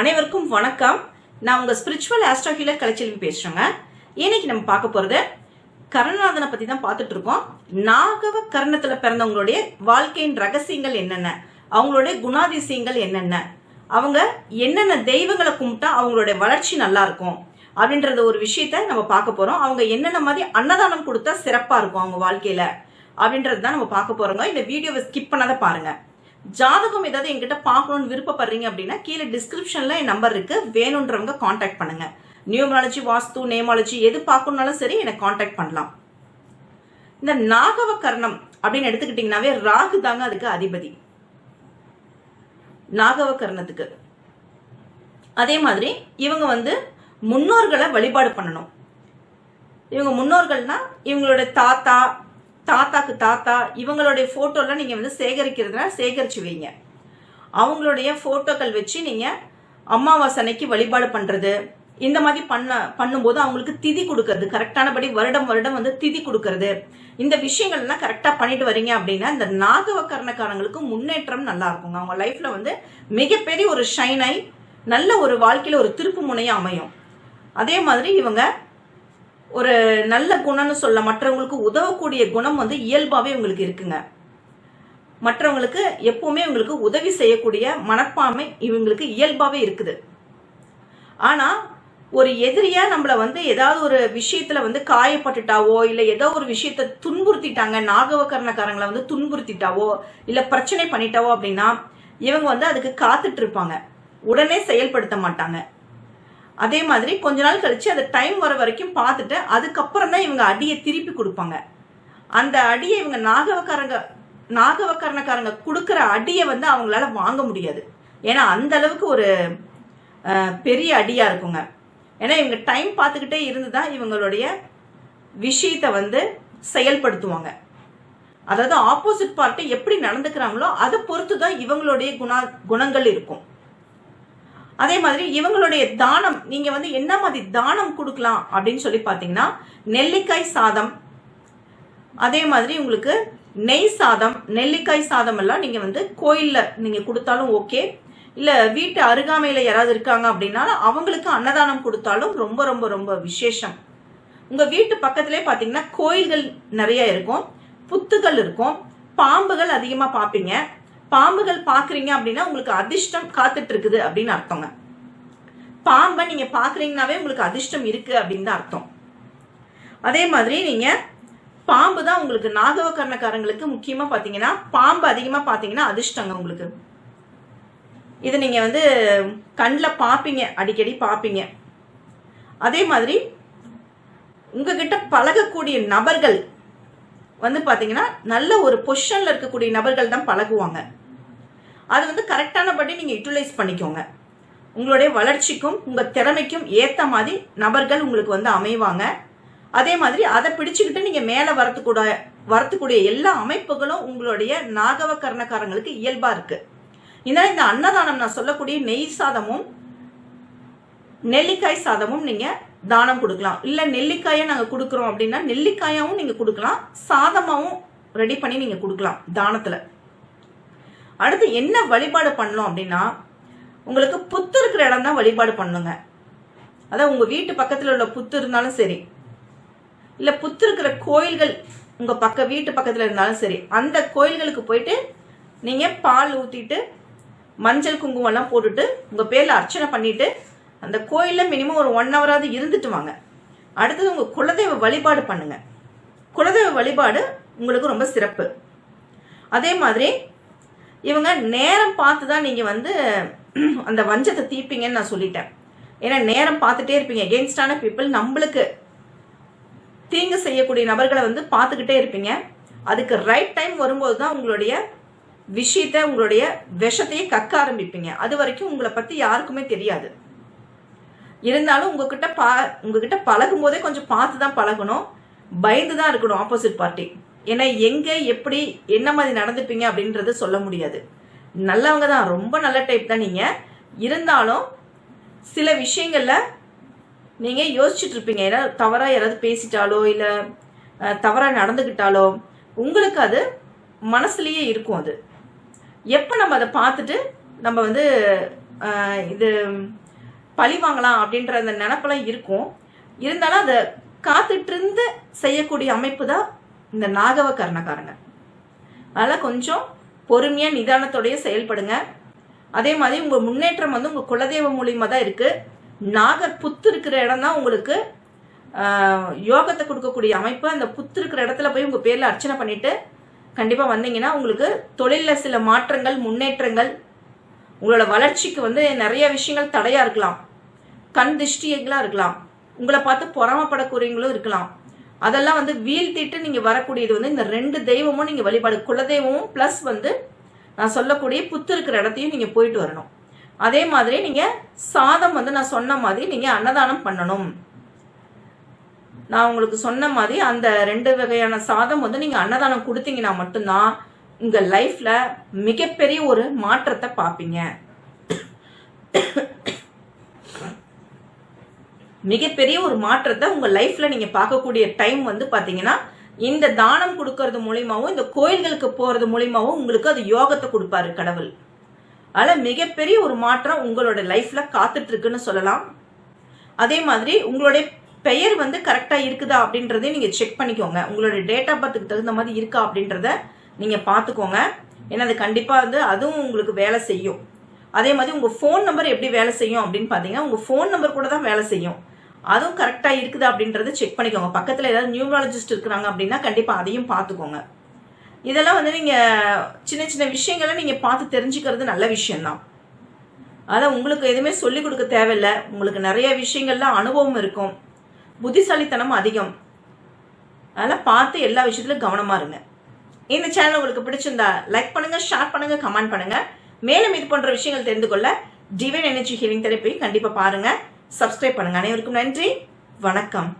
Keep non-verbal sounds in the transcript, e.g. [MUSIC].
அனைவருக்கும் வணக்கம். நான் உங்க ஸ்பிரிச்சுவல் ஆஸ்ட்ரோ ஹீலர் கலைச்செல்வி பேசுறேங்க. இன்னைக்கு நம்ம பார்க்க போறது கருணநாதனை பத்தி தான் பார்த்துட்டு இருக்கோம். நாகவ கர்ணத்துல பிறந்தவங்களுடைய வாழ்க்கையின் ரகசியங்கள் என்னென்ன? அவங்களுடைய குணாதிசயங்கள் என்னென்ன? அவங்க என்னென்ன தெய்வங்களை கும்பிட்டா அவங்களுடைய வளர்ச்சி நல்லா இருக்கும்? அப்படின்றத ஒரு விஷயத்த நம்ம பார்க்க போறோம். அவங்க என்னென்ன மாதிரி அன்னதானம் கொடுத்தா சிறப்பா இருக்கும் அவங்க வாழ்க்கையில? அப்படின்றது தான் நம்ம பார்க்க போறோங்க. இந்த வீடியோவை ஸ்கிப் பண்ணாத பாருங்க. ஜாதகம் ஏதாவது எங்கிட்ட பார்க்கணும்னு விருப்பப்படுறீங்க அப்படின்னா கீழே டிஸ்கிரிப்ஷன்ல என் நம்பர் இருக்கு. வேணுன்றவங்க காண்டாக்ட் பண்ணுங்க. நியூமராலஜி வாஸ்து நேமாலஜி எது பார்க்கணும்னாலும் சரி என்னை காண்டாக்ட் பண்ணலாம். இந்த நாகவ கர்ணம் அப்படின்னு எடுத்துக்கிட்டீங்கன்னாவே ராகு தாங்க அதுக்கு அதிபதி. நாகவ கர்ணத்துக்கு அதே மாதிரி இவங்க வந்து முன்னோர்களை வழிபாடு பண்ணணும். இவங்க முன்னோர்கள்னா இவங்களோட தாத்தா தாத்தாக்கு தாத்தா இவங்களுடைய ஃபோட்டோலாம் நீங்கள் வந்து சேகரிக்கிறதுனா சேகரிச்சு வைங்க. அவங்களுடைய ஃபோட்டோக்கள் வச்சு நீங்கள் அமாவாசை அன்னைக்கு வழிபாடு பண்ணுறது இந்த மாதிரி பண்ண பண்ணும்போது அவங்களுக்கு திதி கொடுக்கறது. கரெக்டானபடி வருடம் வருடம் வந்து திதி கொடுக்கறது. இந்த விஷயங்கள்லாம் கரெக்டாக பண்ணிட்டு வரீங்க அப்படின்னா இந்த நாகவக்கரணக்காரங்களுக்கு முன்னேற்றம் நல்லா இருக்குங்க. அவங்க லைஃப்பில் வந்து மிகப்பெரிய ஒரு ஷைனாய் நல்ல ஒரு வாழ்க்கையில் ஒரு திருப்பு முனையாக அமையும். அதே மாதிரி இவங்க ஒரு நல்ல குணம்னு சொல்ல மற்றவங்களுக்கு உதவக்கூடிய குணம் வந்து இயல்பாகவே உங்களுக்கு இருக்குங்க. மற்றவங்களுக்கு எப்பவுமே உங்களுக்கு உதவி செய்யக்கூடிய மனப்பான்மை இவங்களுக்கு இயல்பாகவே இருக்குது. ஆனால் ஒரு எதிரியா நம்மள வந்து ஏதாவது ஒரு விஷயத்துல வந்து காயப்பட்டுட்டாவோ இல்ல ஏதோ ஒரு விஷயத்த துன்புறுத்திட்டாங்க நாகவகரணக்காரங்களை வந்து துன்புறுத்திட்டாவோ இல்ல பிரச்சனை பண்ணிட்டாவோ அப்படின்னா இவங்க வந்து அதுக்கு காத்துட்டு இருப்பாங்க. உடனே செயல்படுத்த மாட்டாங்க. அதே மாதிரி கொஞ்ச நாள் கழிச்சு அந்த டைம் வர வரைக்கும் பார்த்துட்டு அதுக்கப்புறம் தான் இவங்க அடியை திருப்பி கொடுப்பாங்க. அந்த அடியை இவங்க நாகவக்காரங்க நாகவக்கரணக்காரங்க கொடுக்குற அடியை வந்து அவங்களால வாங்க முடியாது. ஏன்னா அந்த அளவுக்கு ஒரு பெரிய அடியா இருக்குங்க. ஏன்னா இவங்க டைம் பார்த்துக்கிட்டே இருந்து தான் இவங்களுடைய விஷயத்தை வந்து செயல்படுத்துவாங்க. அதாவது ஆப்போசிட் பார்ட்டி எப்படி நடந்துக்கிறாங்களோ அதை பொறுத்து தான் இவங்களுடைய குணா குணங்கள் இருக்கும். அதே மாதிரி இவங்களுடைய தானம் நீங்க வந்து என்ன மாதிரி தானம் கொடுக்கலாம் அப்படின்னு சொல்லி பாத்தீங்கன்னா நெல்லிக்காய் சாதம். அதே மாதிரி உங்களுக்கு நெய் சாதம் நெல்லிக்காய் சாதம் எல்லாம் நீங்க வந்து கோயில்ல நீங்க கொடுத்தாலும் ஓகே இல்ல வீட்டு அருகாமையில யாராவது இருக்காங்க அப்படின்னா அவங்களுக்கு அன்னதானம் கொடுத்தாலும் ரொம்ப ரொம்ப ரொம்ப விசேஷம். உங்க வீட்டு பக்கத்திலே பாத்தீங்கன்னா கோயில்கள் நிறைய இருக்கும். புத்துகள் இருக்கும். பாம்புகள் அதிகமா பாப்பீங்க. பாம்புகள் பாக்குறீங்க அப்படின்னா உங்களுக்கு அதிர்ஷ்டம் காத்துட்டு இருக்குது அப்படின்னு அர்த்தங்க. பாம்பை நீங்க பாக்குறீங்கனாவே உங்களுக்கு அதிர்ஷ்டம் இருக்கு அப்படின்னு தான் அர்த்தம். அதே மாதிரி நீங்க பாம்பு தான் உங்களுக்கு நாகவகர்ணக்காரங்களுக்கு முக்கியமா பாத்தீங்கன்னா பாம்பு அதிகமா பாத்தீங்கன்னா அதிர்ஷ்டங்க உங்களுக்கு. இது நீங்க வந்து கண்ணில் பார்ப்பீங்க அடிக்கடி பார்ப்பீங்க அதே மாதிரி உங்ககிட்ட பழகக்கூடிய நபர்கள் வந்து பாத்தீங்கன்னா நல்ல ஒரு பொசிஷன்ல இருக்கக்கூடிய நபர்கள் தான் பழகுவாங்க. அது வந்து கரெக்டானபடி நீங்க யூட்டிலைஸ் பண்ணிக்கோங்க. உங்களுடைய வளர்ச்சிக்கும் உங்க திறமைக்கும் ஏத்த மாதிரி நபர்கள் உங்களுக்கு வந்து அமைவாங்க. அதே மாதிரி அதை பிடிச்சுக்கிட்டு நீங்க மேல வரத்துக்கூட வரத்துக்கூடிய எல்லா அமைப்புகளும் உங்களுடைய நாகவ கர்ணக்காரங்களுக்கு இயல்பா இருக்கு. இதனால இந்த அன்னதானம் நான் சொல்லக்கூடிய நெய் சாதமும் நெல்லிக்காய் சாதமும் நீங்க தானம் கொடுக்கலாம். இல்ல நெல்லிக்காயை நாங்க கொடுக்குறோம் அப்படின்னா நெல்லிக்காயாவும் நீங்க கொடுக்கலாம். சாதமாவும் ரெடி பண்ணி நீங்க கொடுக்கலாம் தானத்துல. அடுத்து என்ன வழிபாடு பண்ணணும் அப்படின்னா உங்களுக்கு புத்து இருக்கிற இடம் தான் வழிபாடு பண்ணுங்க. அதான் உங்க வீட்டு பக்கத்துல உள்ள புத்து இருந்தாலும் சரி. இல்ல புத்து இருக்கிற கோயில்கள் உங்க பக்க வீட்டு பக்கத்துல இருந்தாலும் சரி. அந்த கோயில்களுக்கு போயிட்டு நீங்க பால் ஊத்திட்டு மஞ்சள் குங்குமம் எல்லாம் போட்டுட்டு உங்க பேர்ல அர்ச்சனை பண்ணிட்டு அந்த கோயில்ல மினிமம் ஒரு ஒன் ஹவராவது இருந்துட்டு வாங்க. அடுத்தது உங்க குலதெய்வ வழிபாடு பண்ணுங்க. குலதெய்வ வழிபாடு உங்களுக்கு ரொம்ப சிறப்பு. அதே மாதிரி இவங்க நேரம் பார்த்து தான் நீங்க வந்து [CLEARS THROAT] அந்த வஞ்சத்தை தீப்பீங்கன்னு நான் சொல்லிட்டேன். ஏன்னா நேரம் பார்த்துட்டே இருப்பீங்க. எகெயின்ஸ்டான பீப்புள் நம்மளுக்கு தீங்கு செய்யக்கூடிய நபர்களை வந்து பார்த்துக்கிட்டே இருப்பீங்க. அதுக்கு ரைட் டைம் வரும்போது தான் உங்களுடைய விஷயத்த உங்களுடைய விஷத்தையே கக்க ஆரம்பிப்பீங்க. அது வரைக்கும் உங்களை பத்தி யாருக்குமே தெரியாது. இருந்தாலும் உங்ககிட்ட பா உங்ககிட்ட பழகும் போதே கொஞ்சம் பார்த்து தான் பழகணும். பயந்து தான் இருக்கணும் ஆப்போசிட் பார்ட்டி ஏன்னா எங்க எப்படி என்ன மாதிரி நடந்துப்பீங்க அப்படின்றது சொல்ல முடியாது. நல்லவங்க தான் ரொம்ப நல்ல டைப் தான் நீங்க. இருந்தாலும் சில விஷயங்கள்ல நீங்க யோசிச்சுட்டு இருப்பீங்க. ஏன்னா தவறா யாராவது பேசிட்டாலோ இல்ல தவறாக தவறா நடந்துக்கிட்டாலோ உங்களுக்கு அது மனசுலயே இருக்கும் அது. எப்போ நம்ம அதை பார்த்துட்டு நம்ம வந்து இது பழி வாங்கலாம் அப்படின்ற அந்த நினப்பெல்லாம் இருக்கும். இருந்தாலும் அதை காத்துட்டு இருந்து செய்யக்கூடிய அமைப்பு தான் இந்த நாகவ கர்ணக்காரங்க. அதெல்லாம் கொஞ்சம் பொறுமையாக நிதானத்தோடைய செயல்படுங்க. அதே மாதிரி உங்கள் முன்னேற்றம் வந்து உங்கள் குலதெய்வ மூலியமாக தான் இருக்குது நாகர் புத்து இருக்கிற இடம் தான் உங்களுக்கு யோகத்தை கொடுக்கக்கூடிய அமைப்பு. அந்த புத்து இருக்கிற இடத்துல போய் உங்கள் பேரில் அர்ச்சனை பண்ணிட்டு கண்டிப்பாக வந்தீங்கன்னா உங்களுக்கு தொழிலில் சில மாற்றங்கள் முன்னேற்றங்கள் உங்களோட வளர்ச்சிக்கு வந்து நிறைய விஷயங்கள் தடையாக இருக்கலாம். கண் திருஷ்டிகளாக இருக்கலாம். உங்களை பார்த்து பொறாமப்படக்கூடியவங்களும் இருக்கலாம். அதெல்லாம் வந்து வீழ்த்திட்டு நீங்கள் வரக்கூடியது வந்து இந்த ரெண்டு தெய்வமும் நீங்கள் வழிபாடு குலதெய்வமும் ப்ளஸ் வந்து நான் சொல்லக்கூடிய புத்து இருக்கிற இடத்தையும் நீங்கள் போயிட்டு வரணும். அதே மாதிரி நீங்கள் சாதம் வந்து நான் சொன்ன மாதிரி நீங்கள் அன்னதானம் பண்ணணும். நான் உங்களுக்கு சொன்ன மாதிரி அந்த ரெண்டு வகையான சாதம் வந்து நீங்கள் அன்னதானம் கொடுத்தீங்கன்னா மட்டும்தான் உங்கள் லைஃப்பில் மிகப்பெரிய ஒரு மாற்றத்தை பார்ப்பீங்க. மிகப்பெரிய ஒரு மாற்றத்தை உங்கள் லைஃப்பில் நீங்கள் பார்க்கக்கூடிய டைம் வந்து பார்த்தீங்கன்னா இந்த தானம் கொடுக்கறது மூலியமாவும் இந்த கோயில்களுக்கு போகிறது மூலியமாவும் உங்களுக்கு அது யோகத்தை கொடுப்பாரு கடவுள். அதில் மிகப்பெரிய ஒரு மாற்றம் உங்களோட லைஃப்பில் காத்துட்டு இருக்குன்னு சொல்லலாம். அதே மாதிரி உங்களுடைய பெயர் வந்து கரெக்டாக இருக்குதா அப்படின்றதையும் நீங்கள் செக் பண்ணிக்கோங்க. உங்களுடைய டேட் ஆஃப் பர்த்துக்கு தகுந்த மாதிரி இருக்கா அப்படின்றத நீங்கள் பார்த்துக்கோங்க. ஏன்னா அது கண்டிப்பாக வந்து அதுவும் உங்களுக்கு வேலை செய்யும். அதே மாதிரி உங்கள் ஃபோன் நம்பர் எப்படி வேலை செய்யும் அப்படின்னு பார்த்தீங்கன்னா உங்கள் ஃபோன் நம்பர் கூட தான் வேலை செய்யும். அதுவும் கரெக்டாக இருக்குது அப்படின்றத செக் பண்ணிக்கோங்க. பக்கத்தில் ஏதாவது நியூமராலஜிஸ்ட் இருக்கிறாங்க அப்படின்னா கண்டிப்பாக அதையும் பார்த்துக்கோங்க. இதெல்லாம் வந்து நீங்கள் சின்ன சின்ன விஷயங்களை நீங்கள் பார்த்து தெரிஞ்சுக்கிறது நல்ல விஷயம்தான். அதான் உங்களுக்கு எதுவுமே சொல்லிக் கொடுக்க தேவையில்லை. உங்களுக்கு நிறைய விஷயங்கள்ல அனுபவம் இருக்கும். புத்திசாலித்தனம் அதிகம். அதெல்லாம் பார்த்து எல்லா விஷயத்திலும் கவனமா இருங்க. இந்த சேனல் உங்களுக்கு பிடிச்சிருந்தா லைக் பண்ணுங்க ஷேர் பண்ணுங்க கமெண்ட் பண்ணுங்க. மேலும் இது போன்ற விஷயங்கள் தெரிந்து கொள்ள டிவைன் எனர்ஜி ஹீலிங் தெரப்பி கண்டிப்பா பாருங்க. சப்ஸ்கிரைப் பண்ணுங்க. அனைவருக்கும் நன்றி. வணக்கம்.